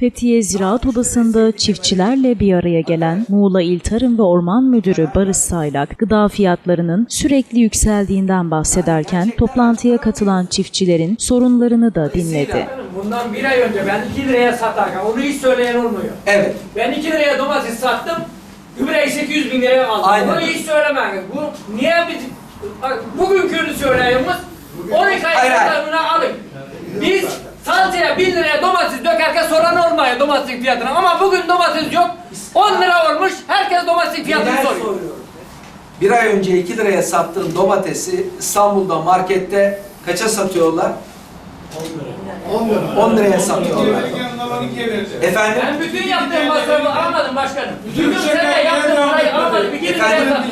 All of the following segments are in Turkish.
Fethiye Ziraat Odası'nda çiftçilerle bir araya gelen Muğla İl Tarım ve Orman Müdürü Barış Saylak, gıda fiyatlarının sürekli yükseldiğinden bahsederken toplantıya katılan çiftçilerin sorunlarını da dinledi. Bundan bir ay önce ben 2 liraya satarken onu hiç söyleyen olmuyor. Evet. Ben 2 liraya domates sattım, gübreyi 800 bin liraya aldım. Aynen. Bunu hiç söylemeyin. Bu niye biz bugünkünü söyleyemiz? Domatesin fiyatına. Ama bugün domates yok. 10 lira olmuş. Herkes domatesin fiyatını Neden soruyor. Bir ay önce 2 liraya sattığın domatesi İstanbul'da markette kaça satıyorlar? 10 lira. 10 liraya satıyorlar. Efendim? Ben bütün yaptığım masrafı almadım başkanım. Bütün sene yaptığım parayı almadım. 2 liraya Efendim?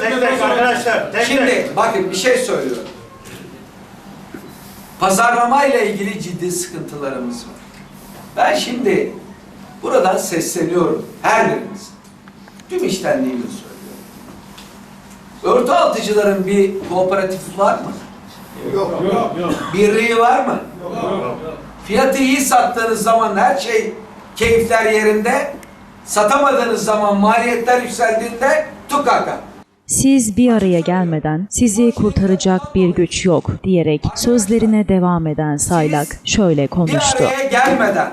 Tek tek arkadaşlar. Tek. Şimdi bakın bir şey söylüyorum. Pazarlamayla ilgili ciddi sıkıntılarımız var. Ben şimdi buradan sesleniyorum her biriniz. Tüm iştenliğimle söylüyorum. Örtü altıcıların bir kooperatifi var mı? Yok yok yok. Birliği var mı? Fiyatı iyi sattığınız zaman her şey keyifler yerinde. Satamadığınız zaman maliyetler yükseldiğinde tukaka. Siz bir araya gelmeden sizi kurtaracak bir güç yok diyerek sözlerine devam eden Saylak şöyle Bir konuştu. araya gelmeden,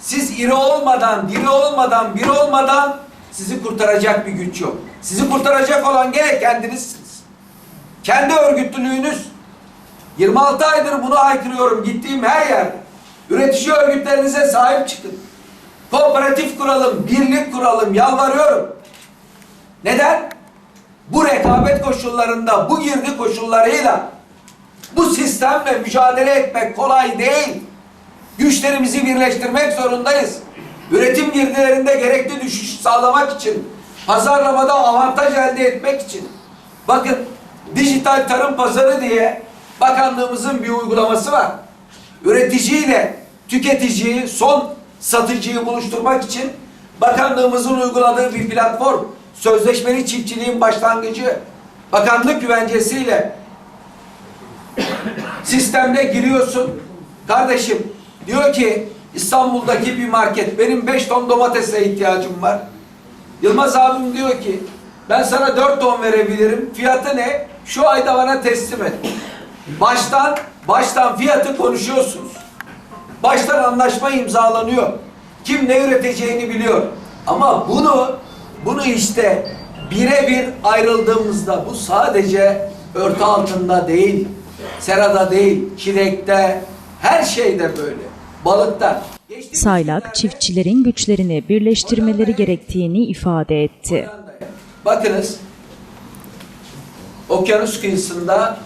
siz iri olmadan, diri olmadan, bir olmadan sizi kurtaracak bir güç yok. Sizi kurtaracak olan gene kendinizsiniz. Kendi örgütlülüğünüz. 26 aydır bunu haykırıyorum gittiğim her yerde. Üretici örgütlerinize sahip çıkın. Kooperatif kuralım, birlik kuralım, yalvarıyorum. Neden? Bu rekabet koşullarında, bu girdi koşullarıyla bu sistemle mücadele etmek kolay değil. Güçlerimizi birleştirmek zorundayız. Üretim girdilerinde gerekli düşüş sağlamak için, pazarlamada avantaj elde etmek için. Bakın, dijital tarım pazarı diye bakanlığımızın bir uygulaması var. Üreticiyle tüketiciyi, son satıcıyı buluşturmak için bakanlığımızın uyguladığı bir platform. Sözleşmeli çiftçiliğin başlangıcı. Bakanlık güvencesiyle sistemde giriyorsun. Kardeşim diyor ki İstanbul'daki bir market benim 5 ton domatese ihtiyacım var. Yılmaz abim diyor ki ben sana 4 ton verebilirim. Fiyatı ne? Şu ayda bana teslim et. Baştan baştan fiyatı konuşuyorsunuz. Baştan anlaşma imzalanıyor. Kim ne üreteceğini biliyor. Ama bunu bunu işte birebir ayrıldığımızda bu sadece örtü altında değil, serada değil, çilekte, her şeyde böyle. Balıkta. Geçtiğimiz Saylak çiftçilerin güçlerini birleştirmeleri gerektiğini ifade etti. Bakınız, okyanus kıyısında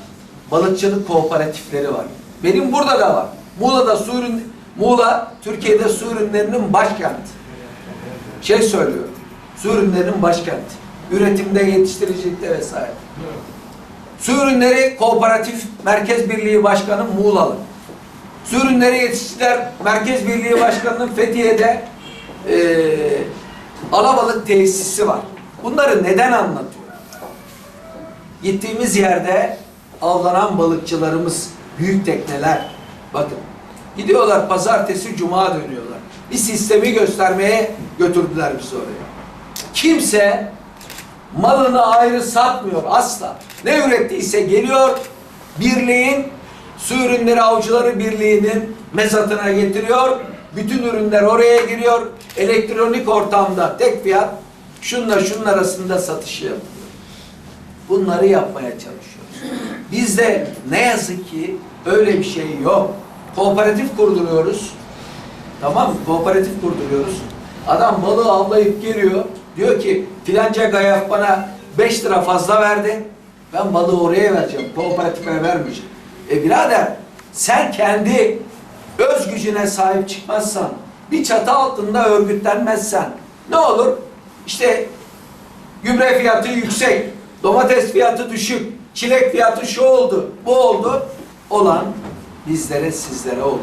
balıkçılık kooperatifleri var. Benim burada da var. Muğla'da su ürün, Muğla Türkiye'de su ürünlerinin başkenti. Şey söylüyor, su ürünlerinin başkenti. Üretimde, yetiştiricilikte vesaire. Su ürünleri kooperatif merkez birliği başkanı Muğla'lı. Su ürünleri yetiştiriciler merkez birliği başkanının Fethiye'de eee alabalık tesisi var. Bunları neden anlatıyor? Gittiğimiz yerde avlanan balıkçılarımız, büyük tekneler, bakın gidiyorlar pazartesi, cuma dönüyorlar. Bir sistemi göstermeye götürdüler bizi oraya. Kimse malını ayrı satmıyor asla. Ne ürettiyse geliyor, birliğin, su ürünleri avcıları birliğinin mezatına getiriyor. Bütün ürünler oraya giriyor. Elektronik ortamda tek fiyat şunla şunun arasında satışı yapılıyor. Bunları yapmaya çalışıyoruz. Bizde ne yazık ki öyle bir şey yok. Kooperatif kurduruyoruz. Tamam mı? Kooperatif kurduruyoruz. Adam balığı avlayıp geliyor. Diyor ki filanca gayak bana 5 lira fazla verdi. Ben balığı oraya vereceğim. Kooperatife vermeyeceğim. E birader sen kendi öz gücüne sahip çıkmazsan, bir çatı altında örgütlenmezsen ne olur? İşte gübre fiyatı yüksek, domates fiyatı düşük, çilek fiyatı şu oldu, bu oldu. Olan bizlere, sizlere oldu.